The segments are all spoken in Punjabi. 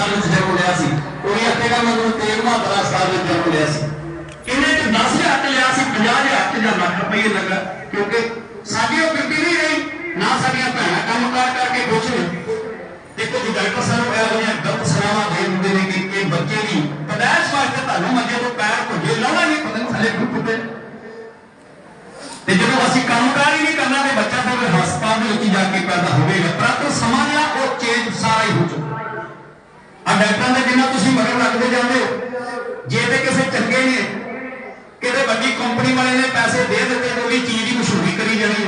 ਹਸਪਤਾਲ ਵਿੱਚ ਜਨਮ ਲਿਆ ਸੀ, ਉਹ ਆਖੇਗਾ ਮੈਂ ਗੁਰੂ ਤੇਗ ਬਹਾਦਰ ਵਿੱਚ ਜਨਮ ਲਿਆ ਸੀ। ਇਹਨੇ ਚ 10000 ਤੇ ਲਿਆ ਸੀ 50000 ਤੇ ਜਾਂ ਲੱਖ ਰੁਪਏ ਲੱਗਾ, ਕਿਉਂਕਿ ਸਾਡੀ ਉਹ ਬਿਰਤੀ ਨਹੀਂ ਰਹੀ, ਨਾ ਸਾਡੀਆਂ ਭੈਣਾਂ ਕੰਮ ਕਾਰ ਕਰਕੇ ਖੁਸ਼ ਨੇ। ਤੇ ਕੁਝ ਡਾਕਟਰ ਸਾਹਿਬ ਇਹੋ ਜਿਹੀਆਂ ਗਲਤ ਸਲਾਹਾਂ ਦੇ ਦਿੰਦੇ ਨੇ ਕਿ ਇਹ ਬੱਚੇ ਦੀ ਪਦਾਇਸ਼ ਵਾਸਤੇ ਤੁਹਾਨੂੰ ਮੰਜੇ ਤੋਂ ਪੈਰ ਭੁੱਜੇ, ਲਾਉਣਾ ਨਹੀਂ, ਪਤਾ ਨਹੀਂ ਥੱਲੇ ਡੁੱਬ ਤੇ ਜਦੋਂ ਅਸੀਂ ਕੰਮਕਾਰ ਹੀ ਨਹੀਂ ਕਰਨਾ, ਤੇ ਬੱਚਾ ਫਿਰ ਹਸਪਤਾਲ ਵਿੱਚ ਜਾ ਕੇ ਪੈਦਾ ਹੋਵੇਗਾ। ਪਰੰਤੂ ਸਮਾਂ ਦਾ ਉਹ ਚੇਂਜ ਸਾਰਾ ਹੀ ਹੋ ਚੁੱਕਾ। ਆ ਡਾਕਟਰਾਂ ਦੇ ਜਿੰਨਾ ਤੁਸੀਂ ਮਗਰ ਲੱਗਦੇ ਜਾਂਦੇ ਹੋ। ਜੇ ਤੇ ਕਿਸੇ ਚੰਗੇ ਨੇ, ਕਿਤੇ ਵੱਡੀ ਕੰਪਨੀ ਵਾਲੇ ਨੇ ਪੈਸੇ ਦੇ ਦਿੱਤੇ ਤੇ ਉਹਦੀ ਚੀਜ਼ ਦੀ ਮਸ਼ਹੂਰੀ ਕਰੀ ਜਾਣੀ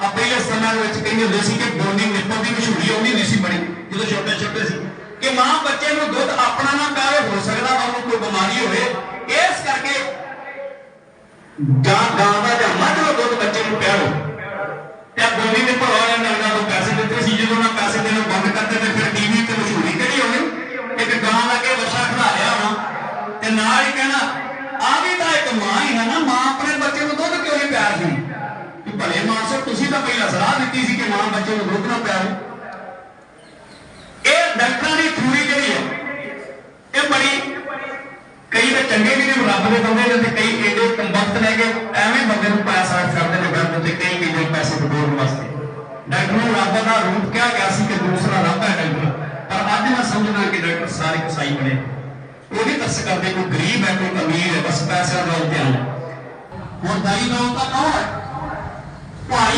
ਆ ਪਹਿਲੇ ਸਮੇਂ ਵਿੱਚ ਕਹਿੰਦੇ ਹੁੰਦੇ ਸੀ ਕਿ ਬੋਨੀ ਨਿੱਪਲ ਦੀ ਮਸ਼ਹੂਰੀ ਆਉਂਦੀ ਨਹੀਂ ਸੀ ਬਣੀ। ਜਦੋਂ ਛੋਟੇ ਛੋਟੇ ਸੀ। ਕਿ ਮਾਂ ਬੱਚੇ ਨੂੰ ਦੁੱਧ ਆਪਣਾ ਨਾ ਪਿਆਵੇ, ਹੋ ਸਕਦਾ ਉਹਨੂੰ ਕੋਈ ਬਿਮਾਰੀ ਹੋਵੇ। ਇਸ ਕਰਕੇ ਜਾਂ ਗਾਂ ਦਾ ਜਾਂ ਮੱਝ ਦਾ ਦੁੱਧ ਬੱਚੇ ਨੂੰ ਪਿਆਓ ਤੇ ਬੋਨੀ ਦੇ ਵਾਲਿਆਂ ਨੇ ਉਹਨਾਂ ਨੂੰ ਪੈਸੇ ਦਿੱਤੇ ਸੀ, ਜਦੋਂ ਉਹਨਾਂ ਪੈਸੇ ਦੇਣਾ ਬੰਦ ਕਰਦੇ ਤੇ ਫਿਰ ਟੀਵੀ ਤੇ ਮਸ਼ਹੂਰੀ ਕਿਹੜੀ ਹੋਣੀ ਇੱਕ ਗਾਂ ਲਾ ਕੇ ਬੱਚਾ ਖੜਾ ਲਿਆ ਹੋਣਾ ਤੇ ਨਾਲ ਹੀ ਕਹਿਣਾ ਆ ਵੀ ਤਾਂ ਇੱਕ ਮਾਂ ਹੀ ਹੈ ਨਾ ਮਾਂ ਆਪਣੇ ਬੱਚੇ ਨੂੰ ਦੁੱਧ ਕਿਉਂ ਨਹੀਂ ਪਿਆ ਸੀ ਕਿ ਭਲੇ ਮਾਨਸੋ ਤੁਸੀਂ ਤਾਂ ਪਹਿਲਾਂ ਸਲਾਹ ਦਿੱਤੀ ਸੀ ਕਿ ਮਾਂ ਬੱਚੇ ਨੂੰ ਦੁੱਧ ਪਿਆਵੇ ਇਹ ਡਾਕਟਰਾਂ ਦੀ ਥਿਊਰੀ ਜਿਹੜੀ ਹੈ, ਇਹ ਬੜੀ, ਕਈ ਤਾਂ ਚੰਗੇ ਵੀ ਨੇ ਰੱਬ ਦੇ ਬੰਦੇ ਨੇ ਤੇ ਕਈ ਏਡੇ ਕੰਬਖਤ ਨੇ ਕਿ ਐਵੇਂ ਬੰਦੇ ਨੂੰ ਪੈਸਾ ਕਰਦੇ ਨੇ ਗੱਲ ਤੇ ਕਈ ਕਿਹਦੇ ਪੈਸੇ ਬਟੋਰਨ ਵਾਸਤੇ। ਡਾਕਟਰ ਨੂੰ ਰੱਬ ਦਾ ਰੂਪ ਕਿਹਾ ਗਿਆ ਸੀ ਕਿ ਦੂਸਰਾ ਰੱਬ ਹੈ ਡਾਕਟਰ। ਪਰ ਅੱਜ ਮੈਂ ਸਮਝਦਾ ਕਿ ਡਾਕਟਰ ਸਾਰੇ ਕਸਾਈ ਬਣੇ। ਉਹ ਵੀ ਤਰਸ ਕਰਦੇ, ਕੋਈ ਗਰੀਬ ਹੈ, ਕੋਈ ਅਮੀਰ ਹੈ, ਬਸ ਪੈਸਿਆਂ ਦਾ ਧਿਆਨ ਹੈ। ਹੁਣ ਦਾਈ ਨਾਮ ਤਾਂ ਕੌਣ ਹੈ?